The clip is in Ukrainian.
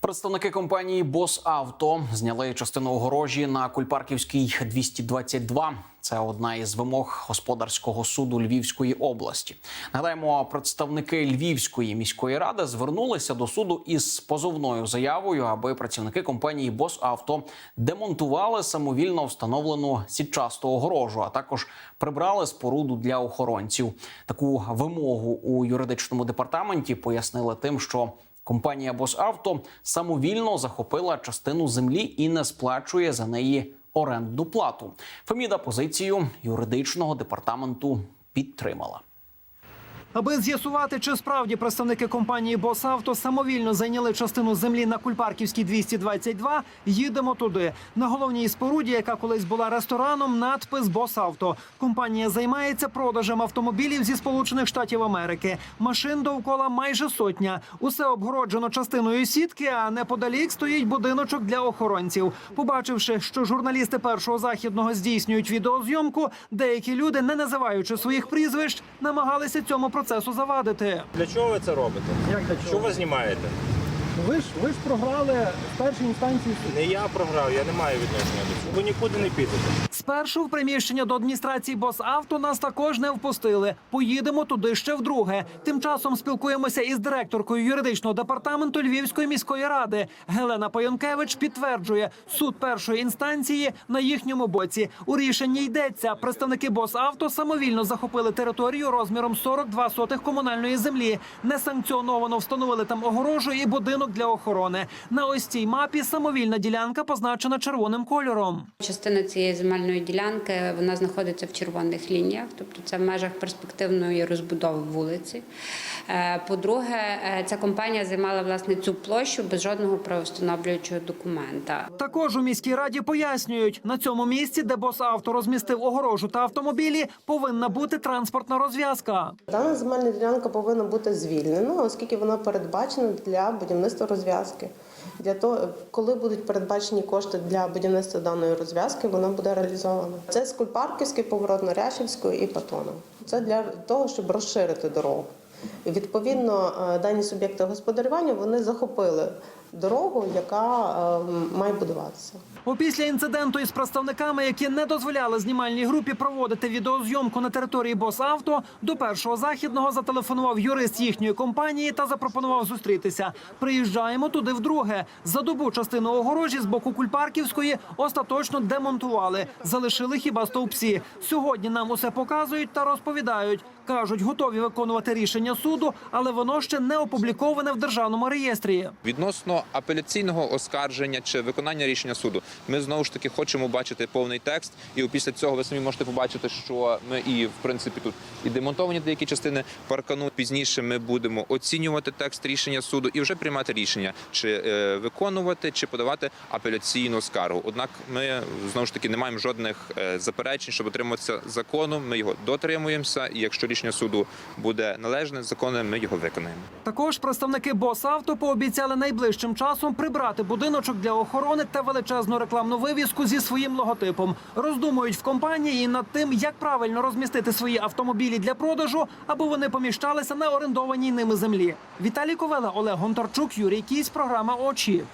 Представники компанії Бос Авто зняли частину огорожі на Кульпарківській 222. Це одна із вимог господарського суду Львівської області. Нагадаємо, представники Львівської міської ради звернулися до суду із позовною заявою, аби працівники компанії Бос Авто демонтували самовільно встановлену сітчасту огорожу, а також прибрали споруду для охоронців. Таку вимогу у юридичному департаменті пояснили тим, що Компанія «Босавто» самовільно захопила частину землі і не сплачує за неї орендну плату. Феміда позицію юридичного департаменту підтримала. Аби з'ясувати, чи справді представники компанії «Босавто» самовільно зайняли частину землі на Кульпарківській 222, їдемо туди. На головній споруді, яка колись була рестораном, надпис «Босавто». Компанія займається продажем автомобілів зі Сполучених Штатів Америки. Машин довкола майже сотня. Усе обгороджено частиною сітки, а неподалік стоїть будиночок для охоронців. Побачивши, що журналісти першого західного здійснюють відеозйомку, деякі люди, не називаючи своїх прізвищ, намагалися цьому процесу завадити. Для чого ви це робите? Як для Що ви знімаєте? Ви ж ви ж програли в першій інстанції. Не я програв, я не маю відношення до цього. Ви нікуди не підете. Спершу в приміщення до адміністрації «Босавто» нас також не впустили. Поїдемо туди ще вдруге. Тим часом спілкуємося із директоркою юридичного департаменту Львівської міської ради. Гелена Паєнкевич підтверджує, суд першої інстанції на їхньому боці. У рішенні йдеться, представники «Босавто» самовільно захопили територію розміром 42 сотих комунальної землі. Несанкціоновано встановили там огорожу і будинок для охорони. На ось цій мапі самовільна ділянка позначена червоним кольором. Частина цієї земельної ділянки вона знаходиться в червоних лініях, тобто це в межах перспективної розбудови вулиці. Е, По-друге, е, ця компанія займала власне цю площу без жодного правостановлюючого документа. Також у міській раді пояснюють, на цьому місці, де «Босавто» розмістив огорожу та автомобілі, повинна бути транспортна розв'язка. Дана земельна ділянка повинна бути звільнена, оскільки вона передбачена для будівництва розв'язки. Для того, коли будуть передбачені кошти для будівництва даної розв'язки, вона буде реалізована. Це з Кульпарківської, Поворотно-Ряшівської і Патона. Це для того, щоб розширити дорогу. І, відповідно, е, дані суб'єкти господарювання вони захопили дорогу, яка е, має будуватися. Опісля інциденту із представниками, які не дозволяли знімальній групі проводити відеозйомку на території «Босавто», до першого західного зателефонував юрист їхньої компанії та запропонував зустрітися. Приїжджаємо туди вдруге. За добу частину огорожі з боку Кульпарківської остаточно демонтували. Залишили хіба стовпці. Сьогодні нам усе показують та розповідають. Кажуть, готові виконувати рішення суду, але воно ще не опубліковане в державному реєстрі. Відносно апеляційного оскарження чи виконання рішення суду, ми знову ж таки хочемо бачити повний текст, і після цього ви самі можете побачити, що ми і в принципі тут і демонтовані деякі частини паркану. Пізніше ми будемо оцінювати текст рішення суду і вже приймати рішення, чи е, виконувати, чи подавати апеляційну скаргу. Однак ми знову ж таки не маємо жодних е, заперечень, щоб дотримуватися закону. Ми його дотримуємося, і якщо рішення суду буде належне, законне, ми його виконаємо. Також представники «Босавто» пообіцяли найближчим часом прибрати будиночок для охорони та величезну рекламну вивіску зі своїм логотипом. Роздумують в компанії над тим, як правильно розмістити свої автомобілі для продажу, аби вони поміщалися на орендованій ними землі. Віталій Ковела, Олег Гонтарчук, Юрій Кісь, програма Очі.